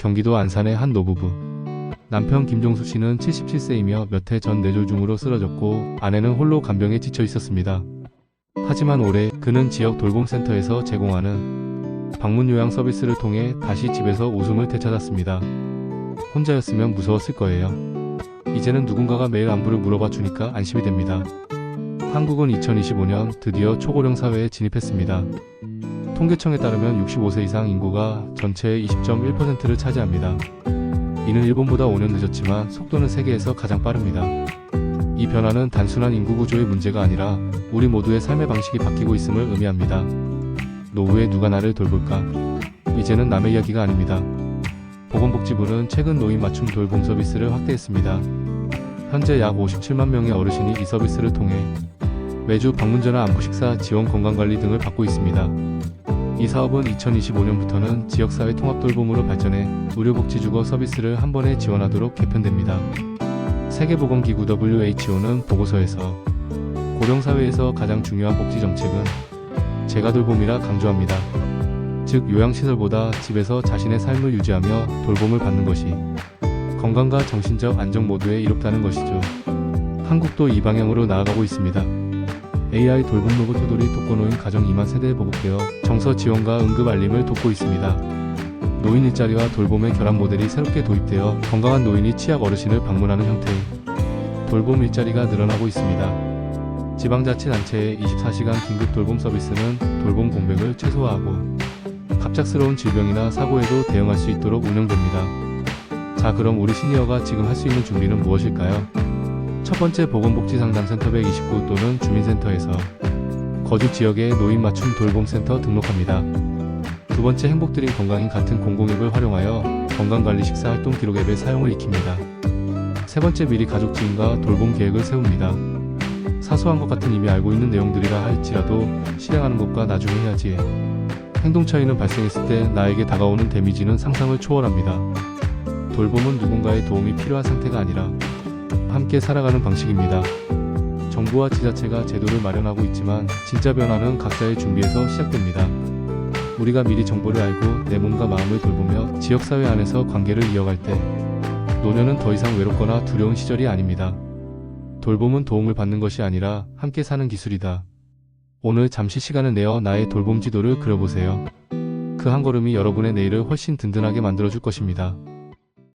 경기도 안산의 한 노부부. 남편 김종수 씨는 77세이며 몇 해 전 뇌졸중으로 쓰러졌고 아내는 홀로 간병에 지쳐 있었습니다. 하지만 올해 그는 지역 돌봄센터에서 제공하는 방문 요양 서비스를 통해 다시 집에서 웃음을 되찾았습니다. 혼자였으면 무서웠을 거예요. 이제는 누군가가 매일 안부를 물어봐 주니까 안심이 됩니다. 한국은 2025년 드디어 초고령 사회에 진입했습니다. 통계청에 따르면 65세 이상 인구가 전체의 20.1%를 차지합니다. 이는 일본보다 5년 늦었지만 속도는 세계에서 가장 빠릅니다. 이 변화는 단순한 인구 구조의 문제가 아니라 우리 모두의 삶의 방식이 바뀌고 있음을 의미합니다. 노후에 누가 나를 돌볼까? 이제는 남의 이야기가 아닙니다. 보건복지부는 최근 노인 맞춤 돌봄 서비스를 확대했습니다. 현재 약 57만 명의 어르신이 이 서비스를 통해 매주 방문 전화 안부 식사 지원 건강관리 등을 받고 있습니다. 이 사업은 2025년부터는 지역사회 통합 돌봄으로 발전해 의료복지주거 서비스를 한 번에 지원하도록 개편됩니다. 세계보건기구 WHO는 보고서에서 고령사회에서 가장 중요한 복지 정책은 재가 돌봄이라 강조합니다. 즉 요양시설보다 집에서 자신의 삶을 유지하며 돌봄을 받는 것이 건강과 정신적 안정 모두에 이롭다는 것이죠. 한국도 이 방향으로 나아가고 있습니다. AI 돌봄 로봇 토돌이 독거노인 가정 2만 세대에 보급되어 정서 지원과 응급 알림을 돕고 있습니다. 노인 일자리와 돌봄의 결합 모델이 새롭게 도입되어 건강한 노인이 취약 어르신을 방문하는 형태의 돌봄 일자리가 늘어나고 있습니다. 지방자치단체의 24시간 긴급 돌봄 서비스는 돌봄 공백을 최소화하고 갑작스러운 질병이나 사고에도 대응할 수 있도록 운영됩니다. 자 그럼 우리 시니어가 지금 할 수 있는 준비는 무엇일까요? 첫 번째 보건복지상담센터 129 또는 주민센터에서 거주 지역의 노인 맞춤 돌봄센터 등록합니다. 두 번째 행복드림 건강인 같은 공공앱을 활용하여 건강관리 식사 활동 기록 앱의 사용을 익힙니다. 세 번째 미리 가족 지인과 돌봄 계획을 세웁니다. 사소한 것 같은 이미 알고 있는 내용들이라 할지라도 실행하는 것과 나중에 해야지. 행동 차이는 발생했을 때 나에게 다가오는 데미지는 상상을 초월합니다. 돌봄은 누군가의 도움이 필요한 상태가 아니라 함께 살아가는 방식입니다. 정부와 지자체가 제도를 마련하고 있지만 진짜 변화는 각자의 준비에서 시작됩니다. 우리가 미리 정보를 알고 내 몸과 마음을 돌보며 지역사회 안에서 관계를 이어갈 때 노년은 더 이상 외롭거나 두려운 시절이 아닙니다. 돌봄은 도움을 받는 것이 아니라 함께 사는 기술이다. 오늘 잠시 시간을 내어 나의 돌봄 지도를 그려보세요. 그 한 걸음이 여러분의 내일을 훨씬 든든하게 만들어줄 것입니다.